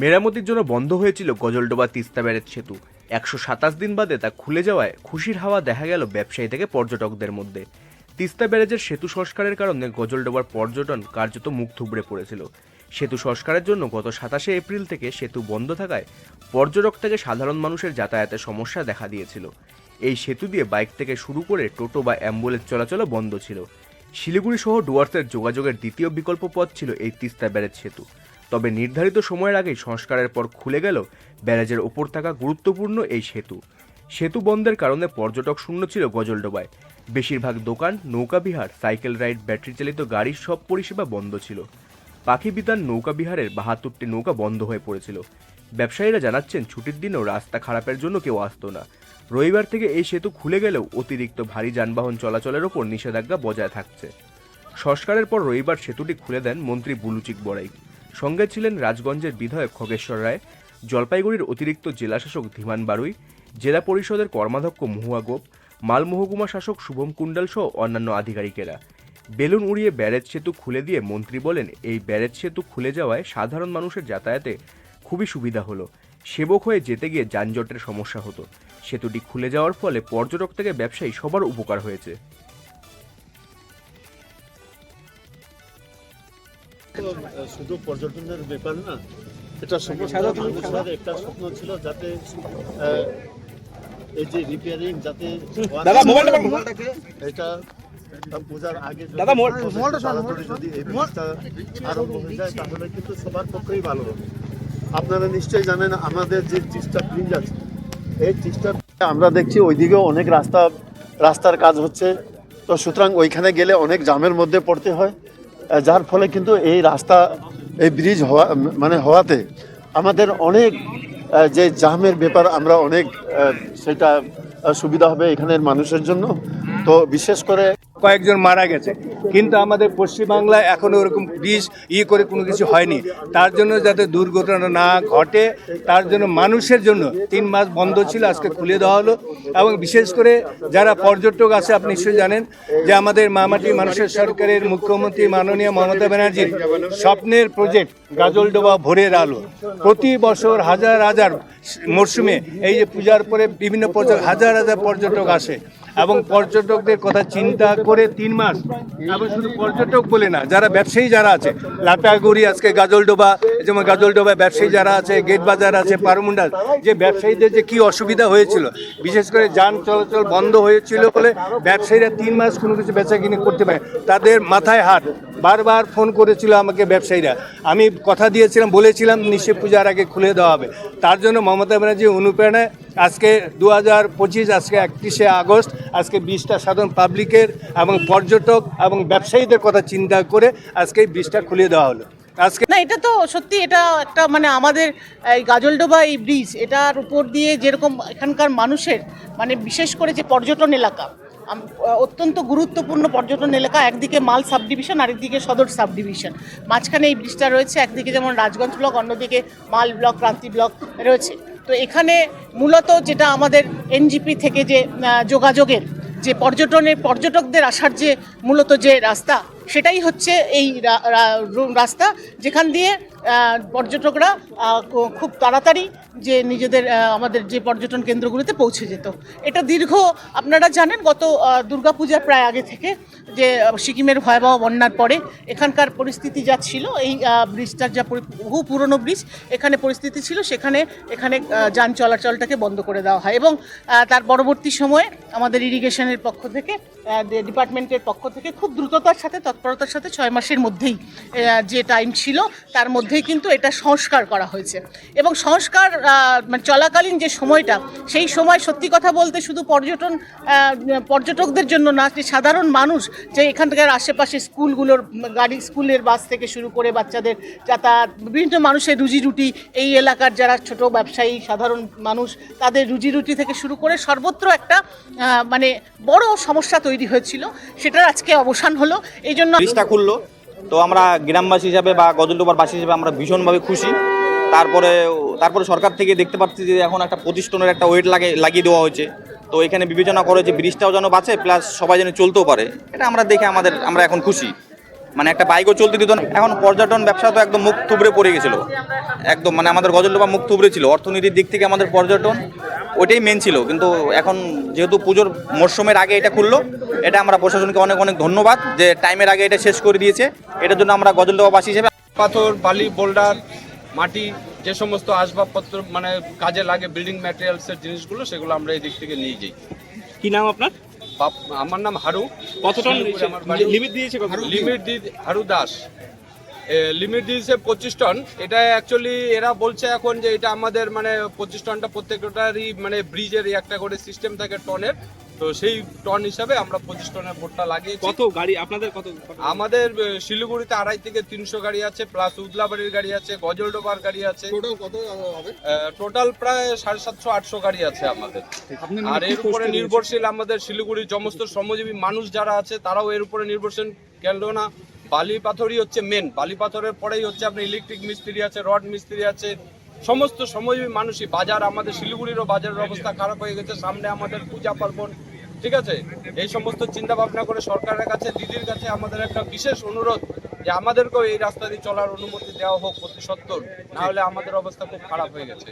মেরামতির জন্য বন্ধ হয়েছিল গজলডোবা তিস্তা ব্যারেজ সেতু। একশো সাতাশ দিন বাদে তা খুলে যাওয়ায় খুশির হাওয়া দেখা গেল ব্যবসায়ী থেকে পর্যটকদের মধ্যে। তিস্তা ব্যারেজের সেতু সংস্কারের কারণে গজলডোবার পর্যটন কার্যত মুখ থুবড়ে পড়েছিল। সেতু সংস্কারের জন্য গত সাতাশে এপ্রিল থেকে সেতু বন্ধ থাকায় পর্যটক থেকে সাধারণ মানুষের যাতায়াতের সমস্যা দেখা দিয়েছিল। এই সেতু দিয়ে বাইক থেকে শুরু করে টোটো বা অ্যাম্বুলেন্স চলাচলও বন্ধ ছিল। শিলিগুড়ি সহ ডুয়ার্সের যোগাযোগের দ্বিতীয় বিকল্প পথ ছিল এই তিস্তা ব্যারেজ সেতু। তবে নির্ধারিত সময়ের আগেই সংস্কারের পর খুলে গেল ব্যারাজের ওপর থাকা গুরুত্বপূর্ণ এই সেতু। সেতু বন্ধের কারণে পর্যটক শূন্য ছিল গজলডোবায়। বেশিরভাগ দোকান নৌকাবিহার সাইকেল রাইড, ব্যাটারি চালিত গাড়ির সব পরিষেবা বন্ধ ছিল। পাখি বিতান নৌকা বিহারের বাহাত্তরটি নৌকা বন্ধ হয়ে পড়েছিল। ব্যবসায়ীরা জানাচ্ছেন, ছুটির দিনেও রাস্তা খারাপের জন্য কেউ আসতো না। রবিবার থেকে এই সেতু খুলে গেলেও অতিরিক্ত ভারী যানবাহন চলাচলের ওপর নিষেধাজ্ঞা বজায় থাকছে। সংস্কারের পর রবিবার সেতুটি খুলে দেন মন্ত্রী বুলুচিক বড়াই। সঙ্গে ছিলেন রাজগঞ্জের বিধায়ক খগেশ্বর রায়, জলপাইগুড়ির অতিরিক্ত জেলাশাসক ধীমান বারুই, জেলা পরিষদের কর্মাধ্যক্ষ মহুয়া গোপ, মালমহকুমা শাসক শুভম কুণ্ডল সহ অন্যান্য আধিকারিকেরা। বেলুন উড়িয়ে ব্যারেজ সেতু খুলে দিয়ে মন্ত্রী বলেন, এই ব্যারেজ সেতু খুলে যাওয়ায় সাধারণ মানুষের যাতায়াতে খুবই সুবিধা হলো। সেবক হয়ে যেতে গিয়ে যানজটের সমস্যা হতো। সেতুটি খুলে যাওয়ার ফলে পর্যটক থেকে ব্যবসায়ী সবার উপকার হয়েছে। শুধু পর্যটনের ব্যাপার না এটা সমস্ত মানুষের একটা স্বপ্ন ছিল যাতে এই যে রিপেয়ারিং যাতে দাদা, মোবাইলটা এটা পূজার আগে যদি দাদা, যদি এই ব্রিজটা আরম্ভ হয়ে যায় তাহলে কিন্তু সবার পক্ষেই ভালো হবে। আপনারা নিশ্চয়ই জানেন আমাদের যে তিস্তা ব্রিজ আছে এই আমরা দেখছি ওইদিকেও অনেক রাস্তা রাস্তার কাজ হচ্ছে। তো সুতরাং ওইখানে গেলে অনেক জামের মধ্যে পড়তে হয়। যার ফলে কিন্তু এই রাস্তা, এই ব্রিজ হওয়া মানে হওয়াতে আমাদের অনেক যে জামের ব্যাপার, আমরা অনেক সেটা সুবিধা হবে এখানের মানুষের জন্য। তো বিশেষ করে কয়েকজন মারা গেছে। কিন্তু আমাদের পশ্চিমবাংলায় এখনও ওরকম ব্রিজ ইয়ে করে কোনো কিছু হয়নি। তার জন্য যাতে দুর্ঘটনা না ঘটে, তার জন্য মানুষের জন্য তিন মাস বন্ধ ছিল, আজকে খুলে দেওয়া হলো। এবং বিশেষ করে যারা পর্যটক আছে, আপনি নিশ্চয়ই জানেন যে আমাদের মামাটি মানুষের সরকারের মুখ্যমন্ত্রী মাননীয় মমতা ব্যানার্জির স্বপ্নের প্রজেক্ট গাজলডোবা ভোরের আলো। প্রতি বছর হাজার হাজার মরশুমে এই যে পূজার পরে বিভিন্ন পর্যটক, হাজার হাজার পর্যটক আসে। এবং পর্যটকদের কথা চিন্তা করে তিন মাস। এবং শুধু পর্যটক বলে না, যারা ব্যবসায়ী যারা আছে লাটাগুড়ি আজকে গাজলডোবা যেমন গাজলডোবা ব্যবসায়ী যারা আছে, গেট বাজার আছে পারমুন্ডা যে ব্যবসায়ীদের যে কি অসুবিধা হয়েছিল, বিশেষ করে যান চলাচল বন্ধ হয়েছিল বলে ব্যবসায়ীরা তিন মাস কোনো কিছু বেচা কিনে করতে পারে। তাদের মাথায় হাত, বারবার ফোন করেছিল আমাকে ব্যবসায়ীরা। আমি কথা দিয়েছিলাম, বলেছিলাম, নিশ্চয় পূজার আগে খুলে দেওয়া হবে। তার জন্য মমতা ব্যানার্জি অনুপ্রেরণায় আজকে দু হাজার পঁচিশ, আজকে একত্রিশে আগস্ট, আজকে বিশটা সাধারণ পাবলিকের এবং পর্যটক এবং ব্যবসায়ীদের কথা চিন্তা করে আজকে ব্রিজটা খুলে দেওয়া হলো। আজকে না, এটা তো সত্যি এটা একটা মানে আমাদের এই গাজলডোবা এই ব্রিজ এটার উপর দিয়ে যেরকম এখানকার মানুষের মানে বিশেষ করে যে পর্যটন এলাকা অত্যন্ত গুরুত্বপূর্ণ পর্যটন এলাকা, একদিকে মাল সাব ডিভিশন আরেকদিকে সদর সাব ডিভিশন মাঝখানে এই ব্রিজটা রয়েছে, একদিকে যেমন রাজগঞ্জ ব্লক অন্যদিকে মাল ব্লক ক্রান্তি ব্লক রয়েছে। তো এখানে মূলত যেটা আমাদের এনজিপি থেকে যে যোগাযোগের যে পর্যটনের, পর্যটকদের আসার যে মূলত যে রাস্তা সেটাই হচ্ছে এই রাস্তা, যেখান দিয়ে পর্যটকরা খুব তাড়াতাড়ি যে নিজেদের আমাদের যে পর্যটন কেন্দ্রগুলিতে পৌঁছে যেত। এটা দীর্ঘ, আপনারা জানেন, গত দুর্গাপূজার প্রায় আগে থেকে যে সিকিমের ভয়াবহ বন্যার পরে এখানকার পরিস্থিতি যা ছিল, এই ব্রিজটার যা বহু পুরনো ব্রিজ, এখানে পরিস্থিতি ছিল, সেখানে, এখানে যান চলাচলটাকে বন্ধ করে দেওয়া হয় এবং তার পরবর্তী সময়ে আমাদের ইরিগেশনের পক্ষ থেকে ডিপার্টমেন্টের পক্ষ থেকে খুব দ্রুততার সাথে তৎপরতার সাথে ছয় মাসের মধ্যেই যে টাইম ছিল, তার মধ্যেই কিন্তু এটা সংস্কার করা হয়েছে। এবং সংস্কার মানে চলাকালীন যে সময়টা, সেই সময় সত্যি কথা বলতে শুধু পর্যটন পর্যটকদের জন্য না, যে সাধারণ মানুষ যে এখানকার আশেপাশে স্কুলগুলোর গাড়ি, স্কুলের বাস থেকে শুরু করে বাচ্চাদের যাতায়াত, বিভিন্ন মানুষের রুজি রুটি এই এলাকার যারা ছোট ব্যবসায়ী, সাধারণ মানুষ, তাদের রুজি রুটি থেকে শুরু করে সর্বত্র একটা মানে বড় সমস্যা তৈরি হয়েছিল। সেটার আজকে অবসান হলো। এই জন্য ব্রিজটা খুললো। তো আমরা গ্রামবাসী হিসাবে বা গজলডোবার বাসী হিসাবে আমরা ভীষণভাবে খুশি। তারপরে তারপরে সরকার থেকে দেখতে পাচ্ছি যে এখন একটা প্রতিষ্ঠানের একটা ওয়েট লাগে, লাগিয়ে দেওয়া হয়েছে। তো এখানে বিবেচনা করে যে ব্রিজটাও যেন বাঁচে, প্লাস সবাই যেন চলতেও পারে। এটা আমরা দেখে আমাদের, আমরা এখন খুশি। মানে একটা বাইকও চলতে দিত না। এখন পর্যটন ব্যবসা তো একদম মুখ থুবড়ে পড়ে গেছিল। একদম মানে আমাদের গজলডোবা মুখ থুবড়ে ছিল। অর্থনীতির দিক থেকে আমাদের পর্যটন ওইটাই মেন ছিল। কিন্তু এখন যেহেতু পুজোর মরশুমের আগে এটা খুললো এটা আমরা প্রশাসনকে অনেক অনেক ধন্যবাদ যে টাইমের আগে এটা শেষ করে দিয়েছে। এটার জন্য আমরা গজলডোবাবাসী হিসেবে পাথর বালি বোল্ডার মাটি যে সমস্ত আসবাবপত্র মানে কাজে লাগে বিল্ডিং ম্যাটেরিয়ালসের জিনিসগুলো সেগুলো আমরা এই দিক থেকে নিয়ে যাই। কি নাম আপনার? আমার নাম হারু। কত টন। লিমিট দিয়েছে লিমিট দিয়ে হারু দাস। লিমিট দিয়েছে পঁচিশ টন। এটা অ্যাকচুয়ালি এরা বলছে এখন যে এটা আমাদের মানে পঁচিশ টনটা প্রত্যেকটারই মানে ব্রিজের একটা করে সিস্টেম থাকে টনের। তো সেই টন হিসাবে আমরা পঁচিশ টনের বোর্ডটা লাগিয়ে কত গাড়ি? আপনাদের কত? আমাদের শিলিগুড়িতে আড়াই থেকে তিনশো গাড়ি আছে প্লাস উদলাবাড়ির গাড়ি আছে গজলডোবার গাড়ি আছে। টোটাল কত হবে? টোটাল প্রায় সাড়ে সাতশো আটশো গাড়ি আছে আমাদের। আর এর উপরে নির্ভরশীল আমাদের শিলিগুড়ির সমস্ত শ্রমজীবী মানুষ যারা আছে তারাও এর উপরে নির্ভরশীল। কেননা বালি পাথরই হচ্ছে মেন বালি পাথরের পরেই হচ্ছে আপনার ইলেকট্রিক মিস্ত্রি আছে রড মিস্ত্রি আছে। সমস্ত শ্রমজীবী মানুষই বাজার আমাদের শিলিগুড়িরও বাজারের অবস্থা খারাপ হয়ে গেছে। সামনে আমাদের পূজা পার্বণ ঠিক আছে? এই সমস্ত চিন্তা ভাবনা করে সরকারের কাছে, দিদির কাছে আমাদের একটা বিশেষ অনুরোধ যে আমাদেরকেও এই রাস্তা দিয়ে চলার অনুমতি দেওয়া হোক প্রতি সত্তর নাহলে আমাদের অবস্থা খুব খারাপ হয়ে গেছে।